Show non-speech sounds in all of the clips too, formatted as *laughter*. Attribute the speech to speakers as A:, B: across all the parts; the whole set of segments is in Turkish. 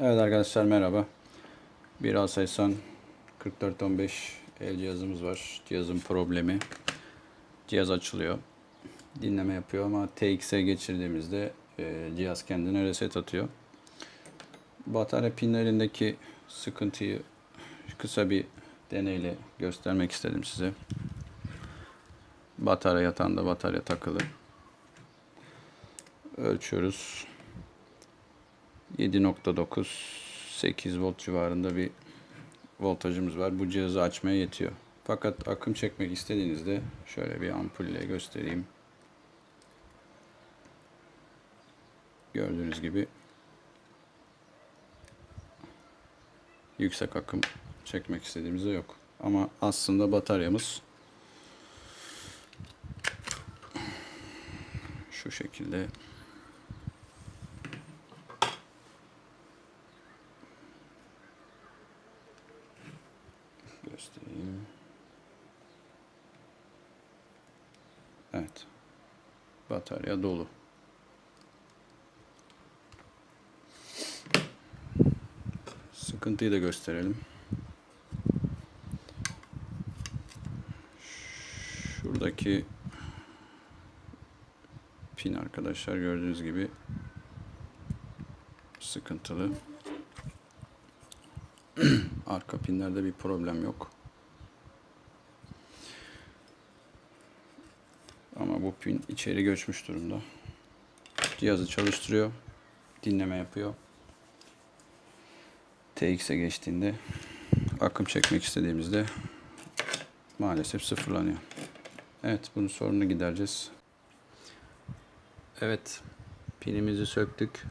A: Evet arkadaşlar merhaba. Bir Aselsan 4415 el cihazımız var. Cihazın problemi. Cihaz açılıyor. Dinleme yapıyor ama TX'e geçirdiğimizde e, cihaz kendine reset atıyor. Batarya pinlerindeki sıkıntıyı kısa bir deneyle göstermek istedim size. Batarya yatağında batarya takılı. Ölçüyoruz. 7.9 8 volt civarında bir voltajımız var. Bu cihazı açmaya yetiyor. Fakat akım çekmek istediğinizde şöyle bir ampulle göstereyim. Gördüğünüz gibi yüksek akım çekmek istediğimizde yok. Ama aslında bataryamız şu şekilde göstereyim. Evet. Batarya dolu. Sıkıntıyı da gösterelim. Şuradaki pin arkadaşlar gördüğünüz gibi sıkıntılı. *clears throat* Arka pinlerde bir problem yok. Ama bu pin içeri göçmüş durumda. Cihazı çalıştırıyor. Dinleme yapıyor. TX'e geçtiğinde akım çekmek istediğimizde maalesef sıfırlanıyor. Evet bunun sorununu gidereceğiz. Evet pinimizi söktük.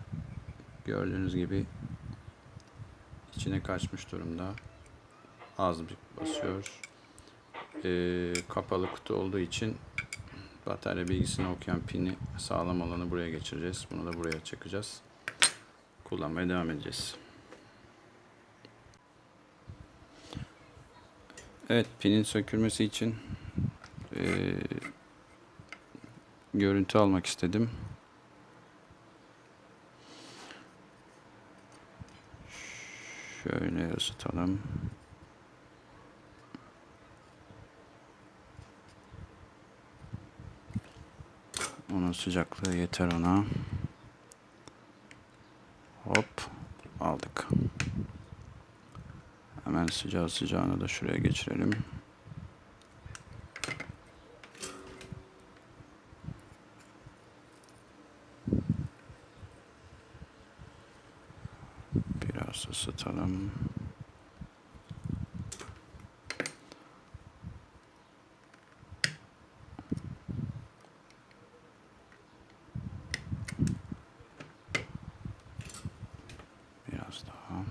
A: Gördüğünüz gibi içine kaçmış durumda. Az bir basıyor. Ee, kapalı kutu olduğu için batarya bilgisini okuyan pini sağlam olanı buraya geçireceğiz. Bunu da buraya çakacağız. Kullanmaya devam edeceğiz. Evet pinin sökülmesi için ee, görüntü almak istedim. Şöyle ısıtalım. Sıcaklığı yeter ona. Hop aldık. Hemen sıcağı sıcağını da şuraya geçirelim. Biraz ısıtalım. Biraz daha.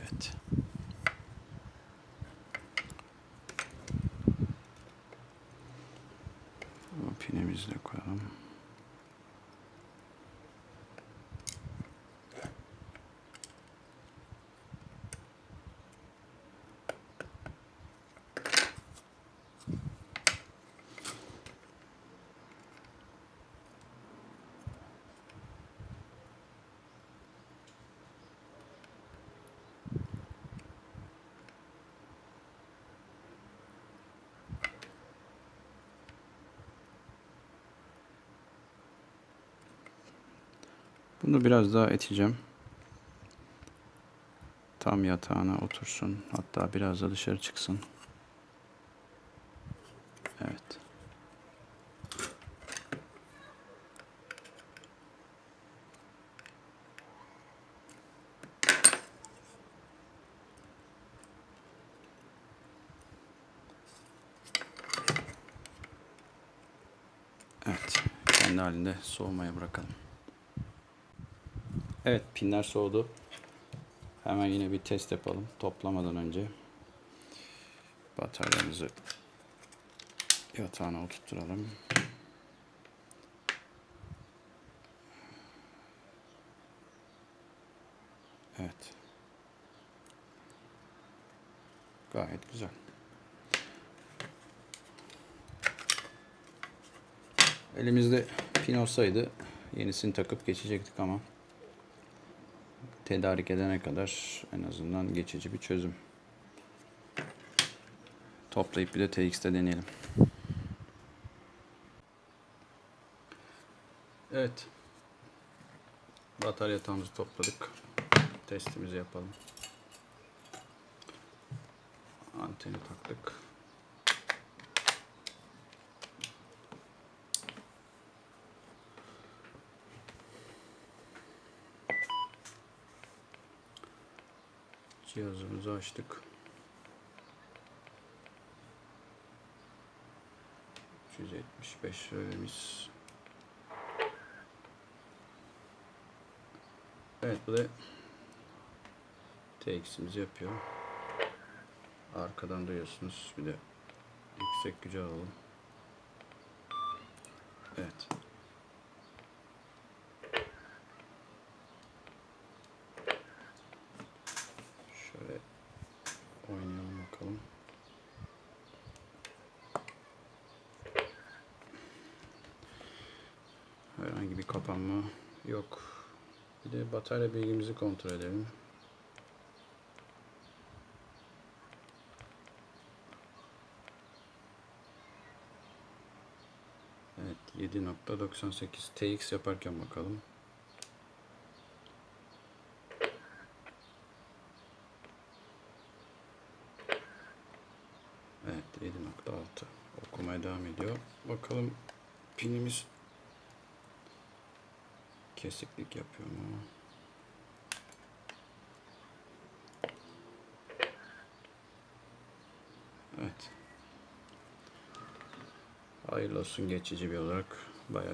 A: Evet. Bu pinimizi de koyalım. Bunu biraz daha eteceğim. Tam yatağına otursun. Hatta biraz da dışarı çıksın. Evet. Evet. Kendi halinde soğumaya bırakalım. Evet pinler soğudu. Hemen yine bir test yapalım toplamadan önce. Bataryamızı Yatağına oturtturalım. Evet. Gayet güzel. Elimizde pin olsaydı yenisini takıp geçecektik ama tedarik edene kadar en azından geçici bir çözüm. Toplayıp bir de TX'te deneyelim. Evet. Batarya yatağımızı topladık. Testimizi yapalım. Anteni taktık. Cihazımızı açtık. 375 liraymış. Evet bu da TX'imizi yapıyor. Arkadan duyuyorsunuz. Bir de yüksek gücü alalım. Evet. Şöyle oynayalım bakalım. Herhangi bir kapanma yok. Bir de batarya bilgimizi kontrol edelim. Evet 7.98 TX yaparken bakalım. Evet 7.6 okumaya devam ediyor. Bakalım pinimiz kesiklik yapıyor mu? Evet. Hayırlı olsun geçici bir olarak bayağı